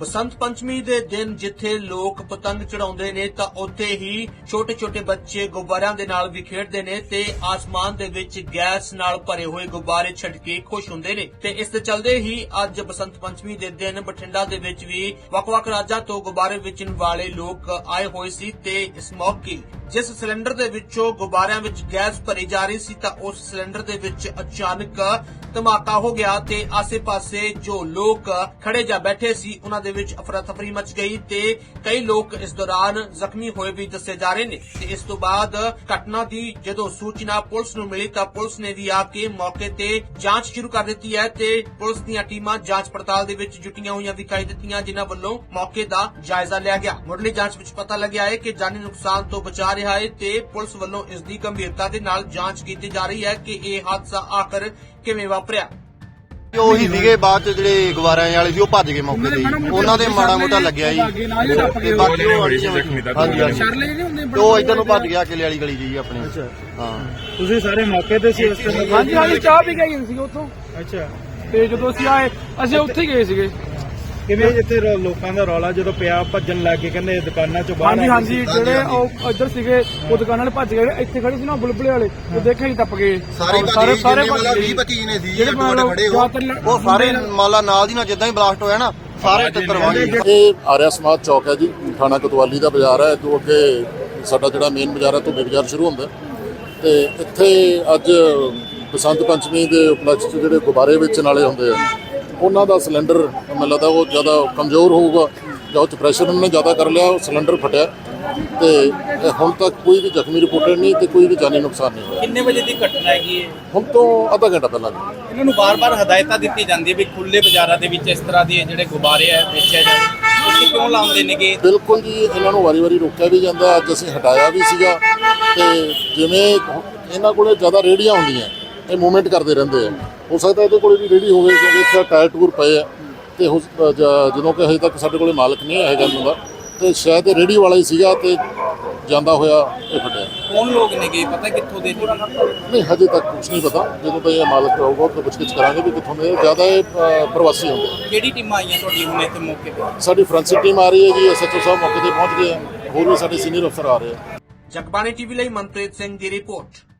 ਬਸੰਤ ਪੰਚਮੀ ਦੇ ਦਿਨ ਜਿੱਥੇ ਲੋਕ ਪਤੰਗ ਚੜਾਉਂਦੇ ਨੇ ਤਾਂ ਉੱਥੇ ਹੀ ਛੋਟੇ-ਛੋਟੇ ਬੱਚੇ ਗੁਬਾਰਿਆਂ ਦੇ ਨਾਲ ਵੀ ਖੇਡਦੇ ਨੇ ਤੇ ਆਸਮਾਨ ਦੇ ਵਿੱਚ ਗੈਸ ਨਾਲ ਭਰੇ ਹੋਏ ਗੁਬਾਰੇ ਛੱਡ ਕੇ ਖੁਸ਼ ਹੁੰਦੇ ਨੇ। ਤੇ ਇਸ ਦੇ ਚੱਲਦੇ ਹੀ ਅੱਜ ਬਸੰਤ ਪੰਚਮੀ ਦੇ ਦਿਨ ਬਠਿੰਡਾ ਦੇ ਵਿੱਚ ਵੀ ਵੱਖ-ਵੱਖ ਰਾਜਾਂ ਤੋਂ ਗੁਬਾਰੇ ਵੇਚਣ ਵਾਲੇ ਲੋਕ ਆਏ ਹੋਏ ਸੀ ਤੇ ਇਸ ਮੌਕੇ ਜਿਸ ਸਿਲੰਡਰ ਦੇ ਵਿੱਚੋਂ ਗੁਬਾਰਿਆਂ ਵਿੱਚ ਗੈਸ ਭਰੀ ਜਾ ਰਹੀ ਸੀ ਤਾਂ ਉਸ ਸਿਲੰਡਰ ਦੇ ਵਿੱਚ ਅਚਾਨਕ ਧਮਾਕਾ ਹੋ ਗਿਆ ਤੇ ਆਸੇ-ਪਾਸੇ ਜੋ ਲੋਕ ਖੜੇ ਜਾਂ ਬੈਠੇ ਸੀ, ਉਹਨਾਂ ਦੇ ਵਿੱਚ ਅਫਰਾ ਤਫਰੀ ਮਚ ਗਈ ਤੇ ਕਈ ਲੋਕ ਇਸ ਦੌਰਾਨ ਜ਼ਖਮੀ ਹੋਏ ਵੀ ਦੱਸੇ ਜਾ ਰਹੇ ਨੇ। ਤੇ ਇਸ ਤੋਂ ਬਾਅਦ ਘਟਨਾ ਦੀ ਜਦੋਂ ਸੂਚਨਾ ਪੁਲਿਸ ਨੂੰ ਮਿਲੀ ਤਾਂ ਪੁਲਿਸ ਨੇ ਵੀ ਆ ਕੇ ਮੌਕੇ ਤੇ ਜਾਂਚ ਸ਼ੁਰੂ ਕਰ ਦਿੱਤੀ ਹੈ ਤੇ ਪੁਲਿਸ ਦੀਆਂ ਟੀਮਾਂ ਜਾਂਚ ਪੜਤਾਲ ਦੇ ਵਿੱਚ ਜੁਟੀਆਂ ਹੋਈਆਂ ਵਿਖਾਈ ਦਿੱਤੀਆਂ, ਜਿਨ੍ਹਾਂ ਵੱਲੋਂ ਮੌਕੇ ਦਾ ਜਾਇਜ਼ਾ ਲਿਆ ਗਿਆ। ਮੁੱਢਲੀ ਜਾਂਚ ਵਿੱਚ ਪਤਾ ਲੱਗਿਆ ਹੈ ਕਿ ਜਾਨੀ ਨੁਕਸਾਨ ਤੋਂ ਬਚਾ ਰਿਹਾ ਹੈ ਤੇ ਪੁਲਿਸ ਵੱਲੋਂ ਇਸ ਦੀ ਗੰਭੀਰਤਾ ਦੇ ਨਾਲ ਜਾਂਚ ਕੀਤੀ ਜਾ ਰਹੀ ਹੈ ਕਿ ਇਹ ਹਾਦਸਾ ਆਖਰ ਕਿਵੇਂ ਵਾਪਰਿਆ। ਉਹੀ ਸੀਗੇ ਬਾਅਦ ਚ ਜਿਹੜੇ ਗਵਾਰਾਂ ਵਾਲੇ ਸੀ ਉਹ ਭੱਜ ਗਏ ਮੌਕੇ ਤੇ ਹੀ। ਉਹਨਾਂ ਦੇ ਮਾੜਾ ਮੋਟਾ ਲੱਗਿਆ ਜੀ। ਤੇ ਬਾਕੀ ਉਹ ਹਾਂਜੀ ਹਾਂਜੀ ਹੁੰਦੇ ਤੇ ਉਹ ਇਧਰ ਨੂੰ ਭੱਜ ਗਿਆ ਕਿਲੇ ਵਾਲੀ ਗਲੀ 'ਚ ਜੀ ਆਪਣੀ। ਹਾਂ। ਤੁਸੀਂ ਸਾਰੇ ਮੌਕੇ ਤੇ ਸੀ ਉਸ ਹਾਂਜੀ ਹਾਂਜੀ ਚਾਹ ਵੀ ਗਈ ਸੀ ਉੱਥੋਂ। ਅੱਛਾ। ਤੇ ਜਦੋਂ ਅਸੀਂ ਆਏ ਅਸੀਂ ਉੱਥੇ ਹੀ ਗਏ ਸੀਗੇ। ਕਿਵੇਂ ਰੋ- ਲੋਕਾਂ ਦਾ ਰੌਲਾ ਜਦੋਂ ਪਿਆ ਭੱਜਣ ਲੱਗ ਗਏ ਕਹਿੰਦੇ ਦੁਕਾਨਾਂ ਚੋਂ ਬਾਹਰ ਹਾਂਜੀ ਆ ਹਾਂਜੀ ਜਿਹੜੇ ਉਹ ਇੱਧਰ ਸੀਗੇ ਉਹ ਦੁਕਾਨਾਂ ਵਾਲੇ ਭੱਜ ਗਏ ਇੱਥੇ ਖੜੇ ਸੀ ਨਾ ਬੁਲਬੁਲੇ ਵਾਲੇ ਉਹ ਦੇਖਿਆ ਹੀ ਟੱਪ ਗਏ ਸਾਰੇ ਭੱਜ ਗਏ ਜਿੰਨੇ ਮਤਲਬ 20 25 ਨੇ ਸੀ ਜਿਹੜੇ ਖੜੇ ਉਹ ਸਾਰੇ ਮਾਲਾ ਨਾਲ ਦੀ ਨਾਲ ਜਿੱਦਾਂ ਹੀ ਬਲਾਸਟ ਹੋਇਆ ਨਾ ਸਾਰੇ ਟੱਕਰ ਵਾਗੇ ਇਹ ਆਰਿਆ ਸਮਾਜ ਚੌਕ ਹੈ ਜੀ ਥਾਣਾ ਕੋਤਵਾਲੀ ਦਾ ਬਾਜ਼ਾਰ ਹੈ ਤੋਂ ਅੱਗੇ ਸਾਡਾ ਜਿਹੜਾ ਮੇਨ ਬਾਜ਼ਾਰ ਹੈ ਤੋਂ ਬਾਜ਼ਾਰ ਸ਼ੁਰੂ ਹੁੰਦਾ ਤੇ ਇੱਥੇ ਅੱਜ ਬਸੰਤ ਪੰਚਮੀ ਦੇ ਉਪਲਕਸ਼ 'ਚ ਜਿਹੜੇ ਗੁਬਾਰੇ ਵੇਚਣ ਵਾਲੇ ਹੁੰਦੇ ਆ ਉਹਨਾਂ ਦਾ ਸਿਲੰਡਰ ਮੈਨੂੰ ਲੱਗਦਾ ਉਹ ਜ਼ਿਆਦਾ ਕਮਜ਼ੋਰ ਹੋਊਗਾ ਜਾਂ ਉਹ 'ਚ ਪ੍ਰੈਸ਼ਰ ਉਹਨਾਂ ਨੇ ਜ਼ਿਆਦਾ ਕਰ ਲਿਆ ਉਹ ਸਿਲੰਡਰ ਫਟਿਆ। ਤੇ ਇਹ ਹੁਣ ਤੱਕ ਕੋਈ ਵੀ ਜ਼ਖਮੀ ਰਿਪੋਰਟਡ ਨਹੀਂ ਤੇ ਕੋਈ ਵੀ ਜਾਨੀ ਨੁਕਸਾਨ ਨਹੀਂ ਹੋਇਆ। ਕਿੰਨੇ ਵਜੇ ਦੀ ਘਟਨਾ ਹੈਗੀ ਹੈ ਹੁਣ ਤੋਂ ਅੱਧਾ ਘੰਟਾ ਪਹਿਲਾਂ ਜੀ। ਇਹਨਾਂ ਨੂੰ ਬਾਰ-ਬਾਰ ਹਦਾਇਤਾਂ ਦਿੱਤੀ ਜਾਂਦੀ ਹੈ ਵੀ ਖੁੱਲੇ ਬਾਜ਼ਾਰਾਂ ਦੇ ਵਿੱਚ ਇਸ ਤਰ੍ਹਾਂ ਦੇ ਜਿਹੜੇ ਗੁਬਾਰੇ ਆ ਵੇਚਿਆ ਜਾਣ। ਤੁਸੀਂ ਕਿਉਂ ਲਾਉਂਦੇ ਨੇਗੇ? ਬਿਲਕੁਲ ਜੀ ਇਹਨਾਂ ਨੂੰ ਵਾਰੀ-ਵਾਰੀ ਰੋਕਿਆ ਵੀ ਜਾਂਦਾ ਅੱਜ ਅਸੀਂ ਹਟਾਇਆ ਵੀ ਸੀਗਾ। ਤੇ ਜਿਵੇਂ ਇਹਨਾਂ ਕੋਲੇ ਜ਼ਿਆਦਾ ਰੇੜੀਆਂ ਹੁੰਦੀਆਂ ਇਹ ਮੂਵਮੈਂਟ ਕਰਦੇ ਰਹਿੰਦੇ ਆ। ਹੋ ਸਕਦਾ ਇਹਦੇ ਕੋਲੇ ਵੀ ਰੇੜੀ ਹੋਵੇ ਕਿਉਂਕਿ ਇੱਥੇ ਟਾਇਰ ਟੂਰ ਪਏ ਆ ਤੇ ਹੋ- ਅ, ਜ- ਜਦੋਂ ਕਿ ਹਜੇ ਤੱਕ ਸਾਡੇ ਕੋਲੇ ਮਾਲਕ ਨਹੀਂ ਆਇਆ ਹੈਗਾ ਇਹਨਾਂ ਦਾ ਤੇ ਸ਼ਾਇਦ ਇਹ ਰੇੜੀ ਵਾਲਾ ਹੀ ਸੀਗਾ ਤੇ ਜਾਂਦਾ ਹੋਇਆ ਇਹ ਫਟਿਆ। ਕੌਣ ਲੋਕ ਨੇਗੇ ਪਤਾ ਕਿੱਥੋਂ ਦੇ? ਨਹੀਂ ਹਜੇ ਤੱਕ ਕੁਝ ਨਹੀਂ ਪਤਾ। ਜਦੋਂ ਤੱਕ ਇਹ ਮਾਲਕ ਆਊਗਾ ਤਾਂ ਪੁੱਛਗਿੱਛ ਕਰਾਂਗੇ ਵੀ ਕਿੱਥੋਂ ਦੇ। ਜ਼ਿਆਦਾ ਇਹ ਅ, ਪ੍ਰਵਾਸੀ ਹੁੰਦੇ। ਆ। ਕਿਹੜੀ ਟੀਮਾਂ ਆਈਆਂ ਤੁਹਾਡੀ ਹੁਣ ਇੱਥੇ ਮੌਕੇ ਤੇ? ਸਾਡੀ ਫ੍ਰਾਂਸਿਕ ਟੀਮ ਆ ਰਹੀ ਹੈ ਜੀ ਐਸਐਚਓ ਸਾਹਿਬ ਮੌਕੇ ਤੇ ਪਹੁੰਚ ਗਏ ਆ। ਹੋਰ ਵੀ ਸਾਡੇ ਸੀਨੀਅਰ ਅਫਸਰ ਆ ਰਹੇ ਆ। ਜਗਬਾਣੀ ਟੀਵੀ ਲਈ ਮਨਪ੍ਰੀਤ ਸਿੰਘ ਦੀ ਰਿਪੋਰਟ।